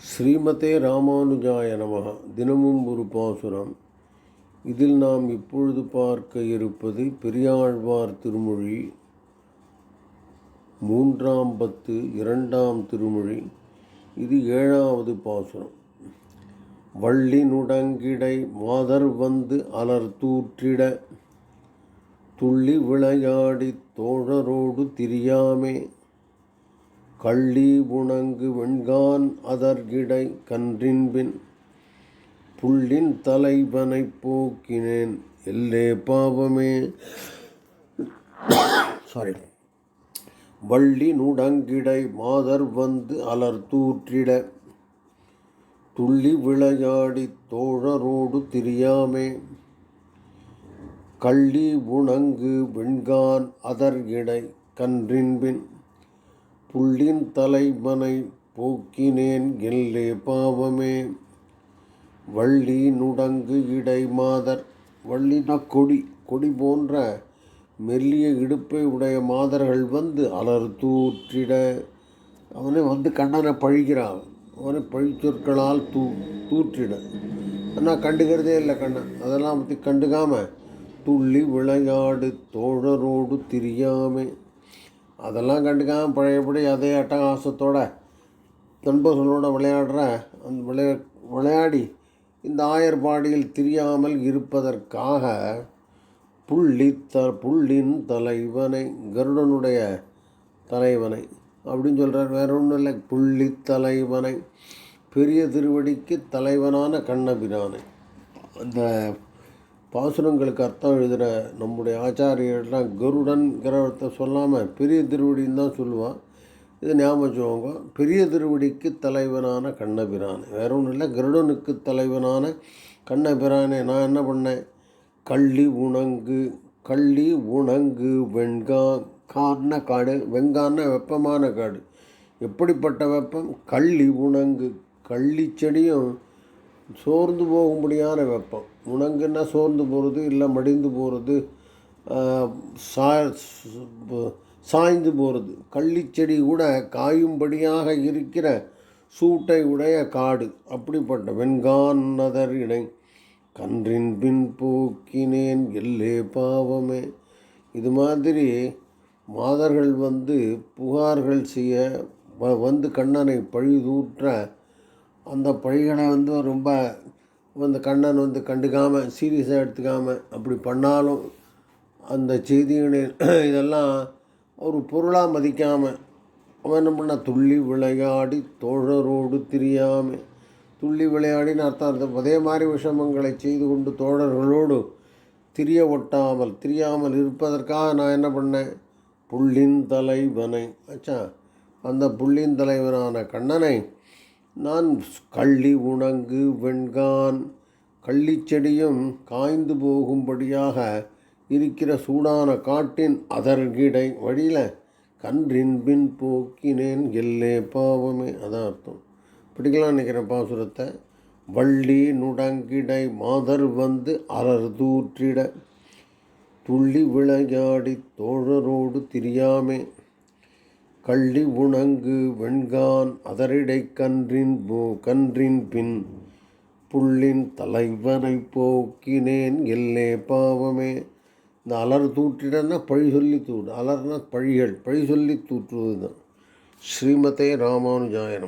ஸ்ரீமதே ராமானுஜாய நமகா. தினமும் ஒரு பாசுரம். இதில் நாம் இப்பொழுது பார்க்க இருப்பது பெரியாழ்வார் திருமொழி. மூன்றாம் பத்து இரண்டாம் திருமொழி. இது ஏழாவது பாசுரம். வள்ளி நுடங்கிடை மாதர் வந்து அலர் தூற்றிட. துள்ளி விளையாடித் தோழரோடு திரியாமே. கள்ளி உணங்கு வெண்கான் அதர்கிடை கன்றின்பின் புள்ளின் தலைவனைப் போக்கினேன். எல்லே பாவமே. சாரி வள்ளி நுடங்கிடை மாதர் வந்து அலர் தூற்றிட. துள்ளி விளையாடி தோழரோடு திரியாமே. கள்ளி உணங்கு வெண்கான் அதர் கன்றின்பின் புள்ளின் தலைவனை போக்கினேன் எல்லே பாவமே. வள்ளி நுடங்கு இடை மாதர் வள்ளினா கொடி கொடி போன்ற மெல்லிய இடுப்பை உடைய மாதர்கள் வந்து அலர் தூற்றிட. அவனை வந்து கண்ணனை பழிக்கிறான். அவனை பழிச்சொற்களால் தூ தூற்றிட. ஆனால் கண்டுக்கிறதே இல்லை கண்ணன் அதெல்லாம் பற்றி கண்டுக்காமல் துள்ளி விளையாடு தோழரோடு திரியாமே. அதெல்லாம் கண்டுக்காமல் பழையபடி அதே அட்டகாசத்தோட நண்பர்களோடு விளையாடுற அந்த விளையா விளையாடி இந்த ஆயர்பாடியில் தெரியாமல் இருப்பதற்காக புள்ளி த புள்ளின் தலைவனை கருடனுடைய தலைவனை அப்படின்னு சொல்கிறார் வேற ஒன்றும் இல்லை. புள்ளி தலைவனை பெரிய திருவடிக்கு தலைவனான கண்ணபிரானை. அந்த பாசுரங்களுக்கு அர்த்தம் எழுதுகிற நம்முடைய ஆச்சாரியர்கள்லாம் கருடன்கிறவர்த்த சொல்லாமல் பெரிய திருவடின்னு தான் சொல்லுவான். இது ஞாபகம் வச்சுக்கோங்க. பெரிய திருவடிக்கு தலைவனான கண்ணபிரானை. வேற ஒன்றும் இல்லை. கருடனுக்கு தலைவனான கண்ணபிரானே. நான் என்ன பண்ணேன்? கள்ளி உணங்கு கள்ளி உணங்கு வெண்கா கார்ன காடு. வெங்கான வெப்பமான காடு. எப்படிப்பட்ட வெப்பம்? கள்ளி உணங்கு. கள்ளி செடியும் சோர்ந்து போகும்படியான வெப்பம். உணங்குன்னா சோர்ந்து போகிறது இல்லை மடிந்து போகிறது சா சாய்ந்து போகிறது கள்ளிச்செடி கூட காயும்படியாக இருக்கிற சூட்டை உடைய காடு. அப்படிப்பட்ட வெண்கான் நதர் இணை. கன்றின் பின் போக்கினேன் எல்லே பாவமே. இது மாதிரி மாதர்கள் வந்து புகார்கள் செய்ய வ- வந்து கண்ணனை பழிதூற்ற அந்த பழிகளை வந்து ரொம்ப அந்த கண்ணன் வந்து கண்டுக்காமல் சீரியஸாக எடுத்துக்காமல் அப்படி பண்ணாலும் அந்த செய்திகளை இதெல்லாம் ஒரு பொருளாக மதிக்காமல் அவன் என்ன பண்ண துள்ளி விளையாடி தோழரோடு திரியாமல் துள்ளி விளையாடின்னு அர்த்தம். அர்த்தம் அதே மாதிரி விஷமங்களை செய்து கொண்டு தோழர்களோடு திரிய ஒட்டாமல் திரியாமல் இருப்பதற்காக நான் என்ன பண்ணேன்? புள்ளின் தலைவனை. ஆச்சா அந்த புள்ளின் தலைவனான கண்ணனை நான் கள்ளி உணங்கு வெண்கான் கள்ளிச்செடியும் காய்ந்து போகும்படியாக இருக்கிற சூடான காட்டின் அதர்கிடை வழியில் கன்றின் பின் போக்கினேன் எல்லே பாவமே. அதான் அர்த்தம். பிடிக்கலாம் நினைக்கிறேன் பாசுரத்தை வள்ளி நுடங்கிடை மாதர் வந்து அலர் தூற்றிட துள்ளி விளையாடி தோழரோடு திரியாமே. கள்ளி உணங்கு வெண்கான் அதரிடை கன்றின் கன்றின் பின் புள்ளின் தலைவனை போக்கினேன். எல்லே பாவமே. இந்த அலர் தூற்றிடன்னா பழி சொல்லி தூடு அலர்னா பழிகள் பழி சொல்லி தூற்றுவது தான் ஸ்ரீமதே ராமானுஜாய